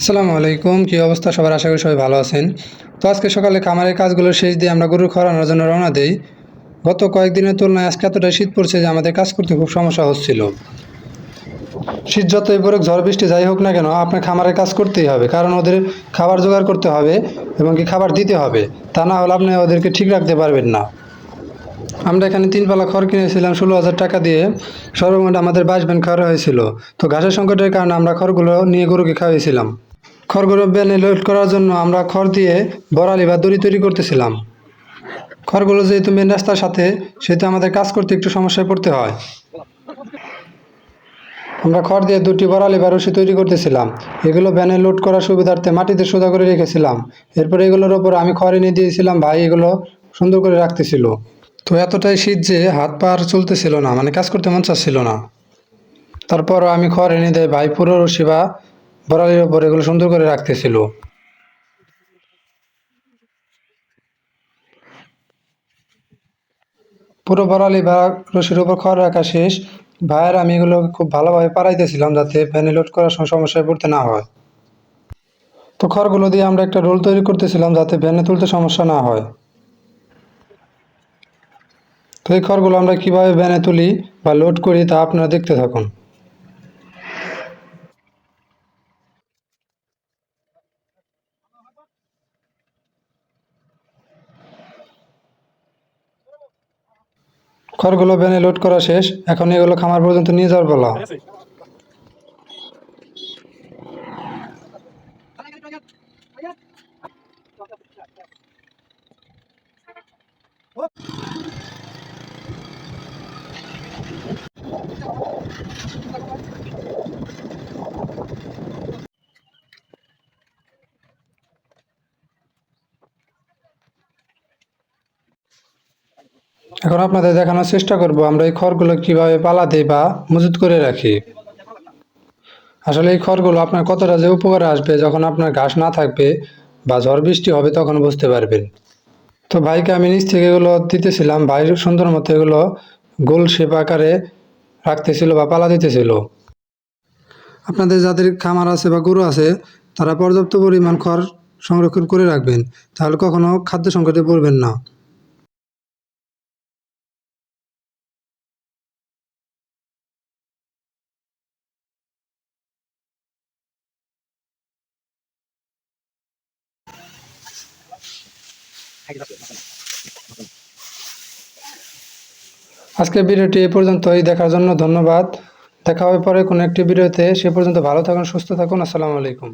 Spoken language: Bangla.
আসসালামু আলাইকুম, কী অবস্থা? সবার আশা করি সবাই ভালো আছেন। তো আজকে সকালে খামারের কাজগুলো শেষ দিয়ে আমরা গরু খরানোর জন্য রওনা দেই। গত কয়েকদিনের তুলনায় আজকে এতটাই শীত পড়ছে যে আমাদের কাজ করতে খুব সমস্যা হচ্ছিল। শীত যতই পড়ুক, ঝড়, বৃষ্টি যাই হোক না কেন, আপনার খামারের কাজ করতেই হবে। কারণ ওদের খাবার জোগাড় করতে হবে এবং কি খাবার দিতে হবে, তা না হলে আপনি ওদেরকে ঠিক রাখতে পারবেন না। আমরা এখানে তিন পালা খড় কিনেছিলাম, ষোলো হাজার টাকা দিয়ে। সর্বমোট আমাদের বাইশ ব্যান খাওয়া হয়েছিল। তো ঘাসের সংকটের কারণে আমরা খড়গুলো নিয়ে গরুকে খাওয়াইছিলাম খড়গুলো ব্যানে লোড করার জন্য আমরা খড় দিয়ে বড়ালি বা দড়ি তৈরি করতেছিলাম। খড়গুলো যেহেতু মেন রাস্তার সাথে, সেহেতু আমাদের কাজ করতে একটু সমস্যায় পড়তে হয়। আমরা খড় দিয়ে দুটি বড়ালি বা রশি তৈরি করতেছিলাম। এগুলো ভ্যানে লোড করার সুবিধার্থে মাটিতে সোজা করে রেখেছিলাম। এরপরে এগুলোর ওপর আমি খড় এনে দিয়েছিলাম, ভাই এগুলো সুন্দর করে রাখতেছিল। তো এতটাই শীত যে হাত পা আর চলতেছিল না মানে কাজ করতে মন চাচ্ছিল না। তারপর আমি খড় এনে দেয় ভাই পুরো রশি বা বড়ালির ওপর এগুলো সুন্দর করে রাখতেছিল। পুরো বড়ালি বা রশির উপর খড় রাখা শেষ। ভাইয়ের আমি এগুলো খুব ভালোভাবে পাড়াইতেছিলাম যাতে ভ্যানে লোড করার সময় সমস্যায় পড়তে না হয়। তো খড়গুলো দিয়ে আমরা একটা রোল তৈরি করতেছিলাম যাতে ভ্যানে তুলতে সমস্যা না হয়। তো এই খড়গুলো আমরা কীভাবে ভ্যানে তুলি বা লোড করি তা আপনারা দেখতে থাকুন। খড়গুলো ভ্যানে লোড করা শেষ। এখন এগুলো খামার পর্যন্ত নিয়ে যাওয়ার বলা এখন আপনাদের দেখানোর চেষ্টা করব, আমরা এই খড়গুলো কীভাবে পালা দিই বা মজুত করে রাখি। আসলে এই খড়গুলো আপনার কতটা যে উপকারে আসবে, যখন আপনার ঘাস না থাকবে বা ঝড় বৃষ্টি হবে, তখন বুঝতে পারবেন। তো ভাইকে আমি নিচ থেকে এগুলো দিতেছিলাম, ভাই সুন্দর মতো এগুলো গোল শেপ আকারে রাখতেছিল বা পালা দিতেছিল। আপনাদের যাদের খামার আছে বা গরু আছে, তারা পর্যাপ্ত পরিমাণ খড় সংরক্ষণ করে রাখবেন, তাহলে কখনো খাদ্য সংকটে পড়বেন না। আজকের ভিডিওটি এ পর্যন্তই। দেখার জন্য ধন্যবাদ। দেখা হবে পরে কোনো একটি ভিডিওতে। সে পর্যন্ত ভালো থাকুন, সুস্থ থাকুন। আসসালামু আলাইকুম।